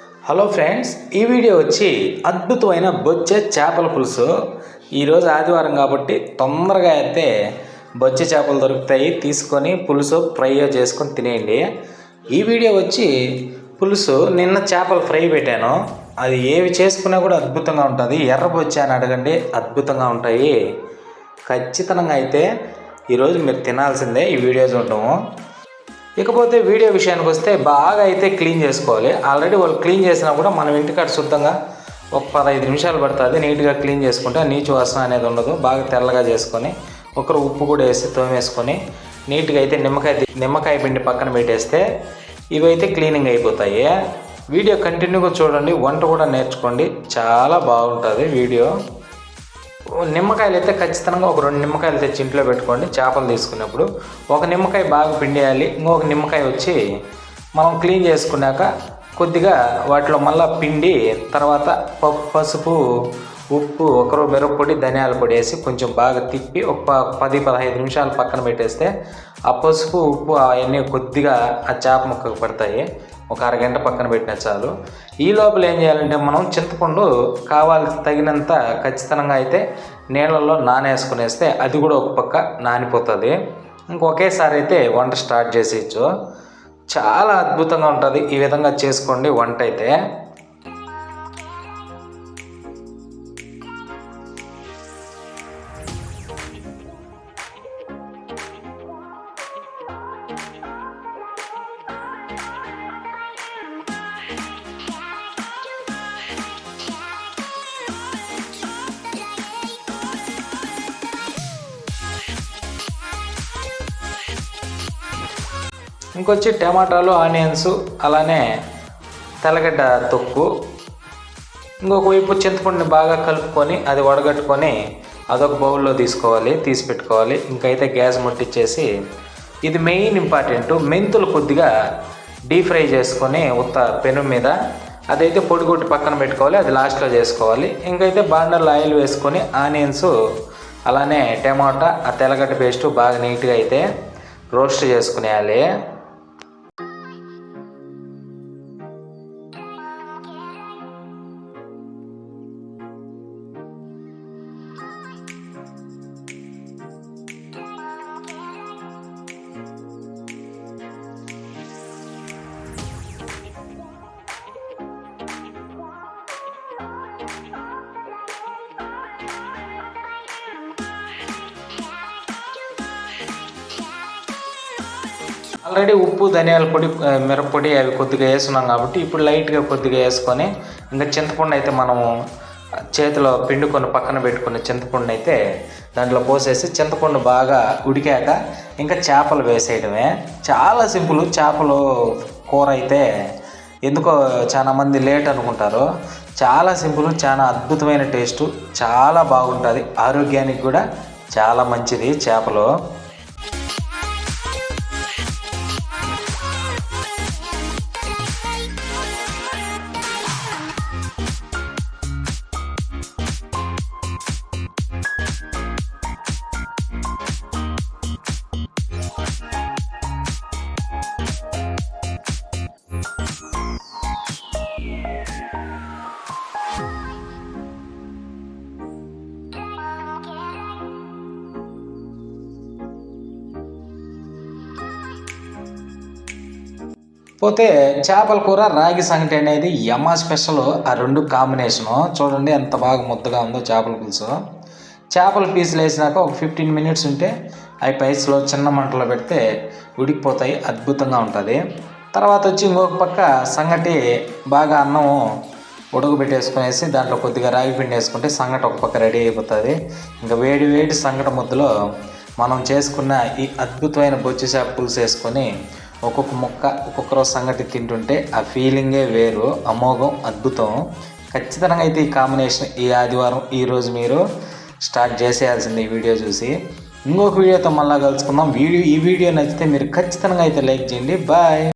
Hello friends ఈ video వచ్చి అద్భుతమైన బొచ్చే చేపల పులుసు. ఈరోజు ఆదివారం కాబట్టి తొందరగా అయితే బొచ్చే చేపలు దొరుకుతాయి. తీసుకొని పులుసు ఫ్రై చేసుకొని తినేయండి. ఈ వీడియో వచ్చి పులుసు నిన్న చేపలు ఫ్రై పెట్టాను. అది ఏవి చేసుకున్నా కూడా అద్భుతంగా ఉంటుంది. ఎర్ర బొచ్చే అని అడగండి అద్భుతంగా ఉంటాయి. ఖచ్చితంగా అయితే ఈరోజు మీరు తినాల్సిందే ఈ వీడియో చూడటము. ఇకపోతే వీడియో విషయానికి వస్తే బాగా అయితే క్లీన్ చేసుకోవాలి. ఆల్రెడీ వాళ్ళు క్లీన్ చేసినా కూడా మనం ఇంటికాడ శుద్ధంగా ఒక పదహైదు నిమిషాలు పడుతుంది. నీట్గా క్లీన్ చేసుకుంటే నీచు వాసన అనేది ఉండదు. బాగా తెల్లగా చేసుకొని ఒకరు ఉప్పు కూడా వేసి తోమేసుకొని నీట్గా అయితే నిమ్మకాయ నిమ్మకాయ పిండి పక్కన పెట్టేస్తే ఇవైతే క్లీనింగ్ అయిపోతాయి. వీడియో కంటిన్యూగా చూడండి. వంట కూడా నేర్చుకోండి. చాలా బాగుంటుంది వీడియో. నిమ్మకాయలు అయితే ఖచ్చితంగా ఒక రెండు నిమ్మకాయలు తెచ్చి ఇంట్లో పెట్టుకోండి. చేపలు తీసుకున్నప్పుడు ఒక నిమ్మకాయ బాగా పిండేయాలి. ఇంకొక నిమ్మకాయ వచ్చి మనం క్లీన్ చేసుకున్నాక కొద్దిగా వాటిలో మళ్ళీ పిండి తర్వాత ప- పసుపు ఉప్పు ఒకరు మిరప్పొడి ధనియాల పొడి వేసి కొంచెం బాగా తిప్పి ఒక పది పదహైదు నిమిషాలు పక్కన పెట్టేస్తే ఆ పసుపు ఉప్పు అవన్నీ కొద్దిగా ఆ చేప ముక్కకు పడతాయి. ఒక అరగంట పక్కన పెట్టినా చాలు. ఈ లోపల ఏం చేయాలంటే మనం చింతపండు కావాలి తగినంత ఖచ్చితంగా అయితే నీళ్ళల్లో నానేసుకునేస్తే అది కూడా ఒక పక్క నానిపోతుంది. ఇంకొకేసారి అయితే వంట స్టార్ట్ చేసేయచ్చు. చాలా అద్భుతంగా ఉంటుంది. ఈ విధంగా చేసుకోండి వంట అయితే. ఇంకొచ్చి టమాటాలు ఆనియన్స్ అలానే తెల్లగడ్డ తొక్కు. ఇంకొక వైపు చింతపండుని బాగా కలుపుకొని అది వడగట్టుకొని అదొక బౌల్లో తీసుకోవాలి తీసి పెట్టుకోవాలి. ఇంకైతే గ్యాస్ ముట్టించేసి ఇది మెయిన్ ఇంపార్టెంట్. మెంతులు కొద్దిగా డీప్ ఫ్రై చేసుకొని ఉత్త పెను మీద అదైతే పొడి కొట్టి పక్కన పెట్టుకోవాలి అది లాస్ట్లో చేసుకోవాలి. ఇంకైతే బాండర్లో ఆయిల్ వేసుకొని ఆనియన్స్ అలానే టమాటా ఆ తెల్లగడ్డ పేస్ట్ బాగా నీట్గా అయితే రోస్ట్ చేసుకునేయాలి. ఆల్రెడీ ఉప్పు ధనియాల పొడి మిరప్పొడి అవి కొద్దిగా వేసున్నాం కాబట్టి ఇప్పుడు లైట్గా కొద్దిగా వేసుకొని ఇంకా చింతపండు అయితే మనము చేతిలో పిండుకొని పక్కన పెట్టుకున్న చింతపండు అయితే దాంట్లో పోసేసి చింతపండు బాగా ఉడికాక ఇంకా చేపలు వేసేయడమే. చాలా సింపుల్ చేపలు కూర అయితే ఎందుకో చాలామంది లేట్ అనుకుంటారు. చాలా సింపుల్ చాలా అద్భుతమైన టేస్ట్ చాలా బాగుంటుంది. ఆరోగ్యానికి కూడా చాలా మంచిది చేపలు. పోతే చేపల కూర రాగి సంగటి అనేది యమ స్పెషల్ ఆ రెండు కాంబినేషను. చూడండి ఎంత బాగా ముద్దగా ఉందో చేపల పులుసు. చేపల పీసులు వేసినాక ఒక ఫిఫ్టీన్ మినిట్స్ ఉంటే అవి పైస్లో చిన్న మంటలో పెడితే ఉడికిపోతాయి అద్భుతంగా ఉంటుంది. తర్వాత వచ్చి ఇంకొక పక్క సంగటి బాగా అన్నం ఉడకబెట్టేసుకునేసి దాంట్లో కొద్దిగా రాగి పిండి వేసుకుంటే సంగటి ఒక పక్క రెడీ అయిపోతుంది. ఇంకా వేడి వేడి సంగటి ముద్దలో మనం చేసుకున్న ఈ అద్భుతమైన బొచ్చు చేప పులుసు వేసుకొని ఒక్కొక్క ముక్క ఒక్కొక్క రోజు సంగటి తింటుంటే ఆ ఫీలింగే వేరు అమోఘం అద్భుతం. ఖచ్చితంగా అయితే ఈ కాంబినేషన్ ఈ ఆదివారం ఈరోజు మీరు స్టార్ట్ చేసేయాల్సింది ఈ వీడియో చూసి. ఇంకొక వీడియోతో మళ్ళీ కలుసుకుందాం. వీడియో ఈ వీడియో నచ్చితే మీరు ఖచ్చితంగా అయితే లైక్ చేయండి. బాయ్